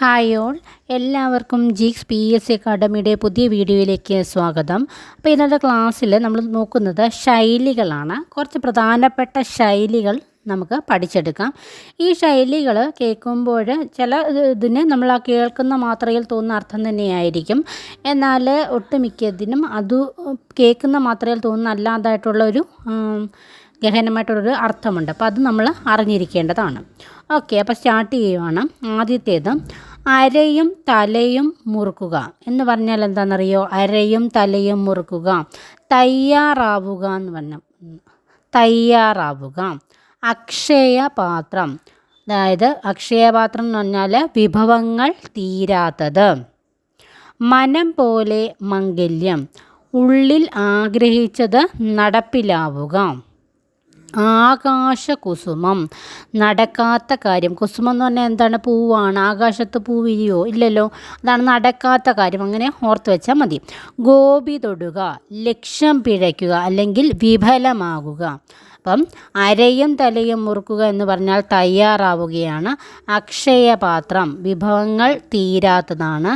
Hi all. എല്ലാവർക്കും ജിക്സ് P S C അക്കാഡമിയുടെ പുതിയ വീഡിയോയിലേക്ക് സ്വാഗതം. അപ്പോൾ ഇന്നത്തെ ക്ലാസ്സിൽ നമ്മൾ നോക്കുന്നത് ശൈലികളാണ്. കുറച്ച് പ്രധാനപ്പെട്ട ശൈലികൾ നമുക്ക് പഠിച്ചെടുക്കാം. ഈ ശൈലികൾ കേൾക്കുമ്പോൾ ചില ഇതിന് നമ്മൾ ആ കേൾക്കുന്ന മാത്രയിൽ തോന്നുന്ന അർത്ഥം തന്നെയായിരിക്കും. എന്നാൽ ഒട്ടുമിക്കതിനും അത് കേൾക്കുന്ന മാത്രയിൽ തോന്നുന്ന അല്ലാതായിട്ടുള്ള ഒരു ഗഹനമായിട്ടുള്ളൊരു അർത്ഥമുണ്ട്. അപ്പോൾ അത് നമ്മൾ അറിഞ്ഞിരിക്കേണ്ടതാണ്. ഓക്കെ അപ്പോൾ സ്റ്റാർട്ട് ചെയ്യുവാണ്. ആദ്യത്തേത് അരയും തലയും മുറുക്കുക. എന്ന് പറഞ്ഞാൽ എന്താണെന്നറിയോ? അരയും തലയും മുറുക്കുക. തയ്യാറാവുക എന്ന് പറഞ്ഞ തയ്യാറാവുക. അക്ഷയ പാത്രം അതായത് അക്ഷയപാത്രം എന്ന് പറഞ്ഞാൽ വിഭവങ്ങൾ തീരാത്തത്. മനം പോലെ മംഗല്യം. ഉള്ളിൽ ആഗ്രഹിച്ചത് നടപ്പിലാവുക. ആകാശകുസുമം. നടക്കാത്ത കാര്യം. കുസുമം എന്ന് പറഞ്ഞാൽ എന്താണ്? പൂവാണ്. ആകാശത്ത് പൂ വിരിയോ? ഇല്ലല്ലോ. അതാണ് നടക്കാത്ത കാര്യം. അങ്ങനെ ഓർത്ത് വെച്ചാൽ മതി. ഗോപി തൊടുക ലക്ഷ്യം പിഴയ്ക്കുക അല്ലെങ്കിൽ വിഫലമാകുക. അപ്പം അരയും തലയും മുറുക്കുക എന്ന് പറഞ്ഞാൽ തയ്യാറാവുകയാണ്. അക്ഷയപാത്രം വിഭവങ്ങൾ തീരാത്തതാണ്.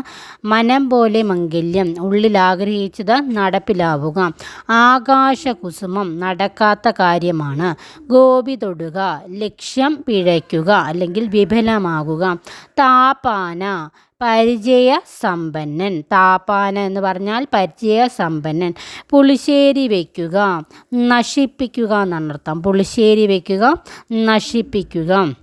മനം പോലെ മംഗല്യം ഉള്ളിൽ ആഗ്രഹിച്ചത് നടപ്പിലാവുക. ആകാശകുസുമം നടക്കാത്ത കാര്യമാണ്. ഗോപി തൊടുക ലക്ഷ്യം പിഴയ്ക്കുക അല്ലെങ്കിൽ വിഫലമാകുക. താപാന പരിചയ സമ്പന്നൻ താപാന എന്ന് പറഞ്ഞാൽ പരിചയ സമ്പന്നൻ പുളിശ്ശേരി വയ്ക്കുക നശിപ്പിക്കുക എന്നർത്ഥം. പുളിശ്ശേരി വയ്ക്കുക നശിപ്പിക്കുക.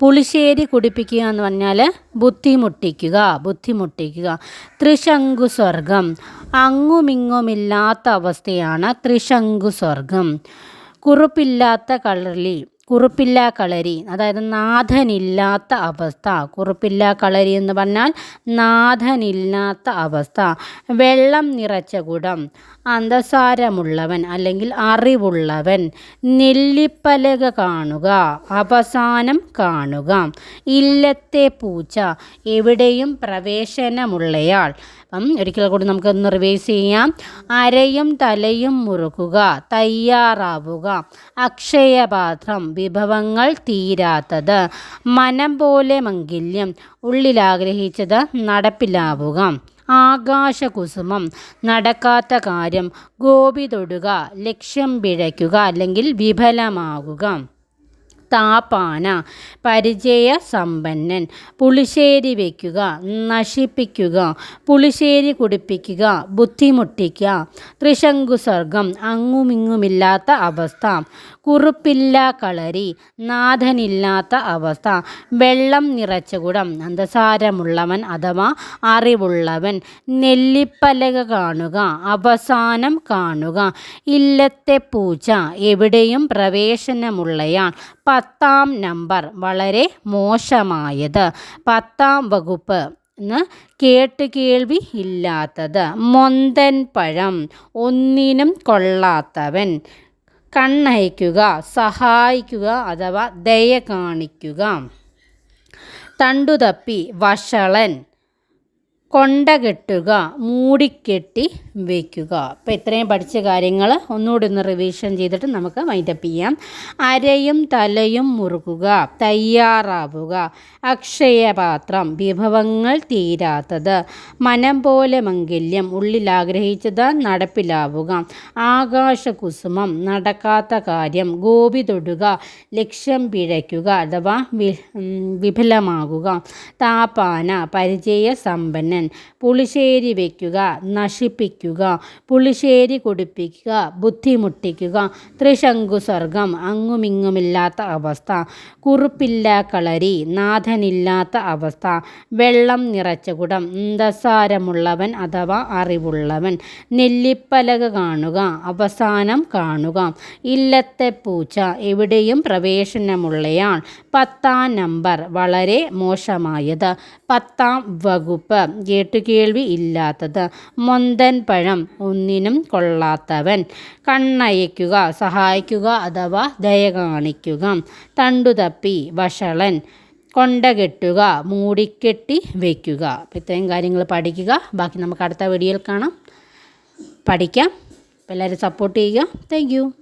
പുളിശ്ശേരി കുടിപ്പിക്കുക എന്ന് പറഞ്ഞാൽ ബുദ്ധിമുട്ടിക്കുക ബുദ്ധിമുട്ടിക്കുക. ത്രിശങ്കു സ്വർഗം. അങ്ങുമിങ്ങുമില്ലാത്ത അവസ്ഥയാണ് ത്രിശങ്കു സ്വർഗം. കുറുപ്പില്ലാത്ത കളറി കുറുപ്പില്ലാ കളരി അതായത് നാഥനില്ലാത്ത അവസ്ഥ. കുറുപ്പില്ല കളരി എന്ന് പറഞ്ഞാൽ നാഥനില്ലാത്ത അവസ്ഥ. വെള്ളം നിറച്ച കുടം അന്തസാരമുള്ളവൻ അല്ലെങ്കിൽ അറിവുള്ളവൻ. നെല്ലിപ്പലക കാണുക അവസാനം കാണുക. ഇല്ലത്തെ പൂച്ച എവിടെയും പ്രവേശനമുള്ളയാൾ. അപ്പം ഒരിക്കൽ കൂടി നമുക്കൊന്ന് റിവൈസ് ചെയ്യാം. അരയും തലയും മുറുക്കുക തയ്യാറാവുക. അക്ഷയപാത്രം വിഭവങ്ങൾ തീരാത്തത്. മനം പോലെ മംഗല്യം ഉള്ളിലാഗ്രഹിച്ചത് നടപ്പിലാവുക. ആകാശകുസുമം നടക്കാത്ത കാര്യം ഗോപി തൊടുക ലക്ഷ്യം പിഴയ്ക്കുക അല്ലെങ്കിൽ വിഫലമാകുക. താപാന പരിചയ സമ്പന്നൻ പുളിശ്ശേരി വയ്ക്കുക നശിപ്പിക്കുക. പുളിശ്ശേരി കുടിപ്പിക്കുക ബുദ്ധിമുട്ടിക്കുക. ത്രിശങ്കു സ്വർഗം അങ്ങുമിങ്ങുമില്ലാത്ത അവസ്ഥ. കുറുപ്പില്ല കളരി നാഥനില്ലാത്ത അവസ്ഥ. വെള്ളം നിറച്ച കുടം അന്തസാരമുള്ളവൻ അഥവാ അറിവുള്ളവൻ. നെല്ലിപ്പലക കാണുക അവസാനം കാണുക. ഇല്ലത്തെ പൂച്ച എവിടെയും പ്രവേശനമുള്ളയാൾ. പത്താം നമ്പർ വളരെ മോശമായത്. പത്താം വകുപ്പ് കേട്ട് കേൾവി ഇല്ലാത്തത്. മൊന്തൻ പഴം ഒന്നിനും കൊള്ളാത്തവൻ. കണ്ണയക്കുക സഹായിക്കുക അഥവാ ദയ കാണിക്കുക. തണ്ടുതപ്പി വഷളൻ. കൊണ്ട കെട്ടുക മൂടിക്കെട്ടി വയ്ക്കുക അപ്പോൾ ഇത്രയും പഠിച്ച കാര്യങ്ങൾ ഒന്നുകൂടി ഒന്ന് റിവിഷൻ ചെയ്തിട്ട് നമുക്ക് വൈൻഡപ്പ് ചെയ്യാം. അരയും തലയും മുറുകുക തയ്യാറാവുക. അക്ഷയപാത്രം വിഭവങ്ങൾ തീരാത്തത്. മനം പോലെ മംഗല്യം ഉള്ളിൽ ആഗ്രഹിച്ചത് നടപ്പിലാവുക. ആകാശകുസുമം നടക്കാത്ത കാര്യം ഗോപി തൊടുക ലക്ഷ്യം പിഴയ്ക്കുക അഥവാ വിഫലമാകുക. താപാന പരിചയ സമ്പന്നൻ പുളിശ്ശേരി വയ്ക്കുക നശിപ്പിക്കുക പുളിശ്ശേരി കുടിപ്പിക്കുക ബുദ്ധിമുട്ടിക്കുക ത്രിശങ്കു സ്വർഗം അങ്ങുമിങ്ങുമില്ലാത്ത അവസ്ഥ കുറുപ്പില്ല കളരി നാഥനില്ലാത്ത അവസ്ഥ വെള്ളം നിറച്ച കുടം അന്തസാരമുള്ളവൻ അഥവാ അറിവുള്ളവൻ നെല്ലിപ്പലക കാണുക അവസാനം കാണുക ഇല്ലത്തെ പൂച്ച എവിടെയും പ്രവേശനമുള്ളയാൾ പത്താം നമ്പർ വളരെ മോശമായത് പത്താം വകുപ്പ് കേട്ടുകേൾവി ഇല്ലാത്തത്. മൊന്തൻ പഴം ഒന്നിനും കൊള്ളാത്തവൻ. കണ്ണയക്കുക സഹായിക്കുക അഥവാ ദയ കാണിക്കുക. തണ്ടുതപ്പി വഷളൻ. കൊണ്ടകെട്ടുക മൂടിക്കെട്ടി വയ്ക്കുക ഇത്രയും കാര്യങ്ങൾ പഠിക്കുക. ബാക്കി നമുക്ക് അടുത്ത വീഡിയോയിൽ കാണാം. പഠിക്കാം. എല്ലാവരും സപ്പോർട്ട് ചെയ്യുക. താങ്ക്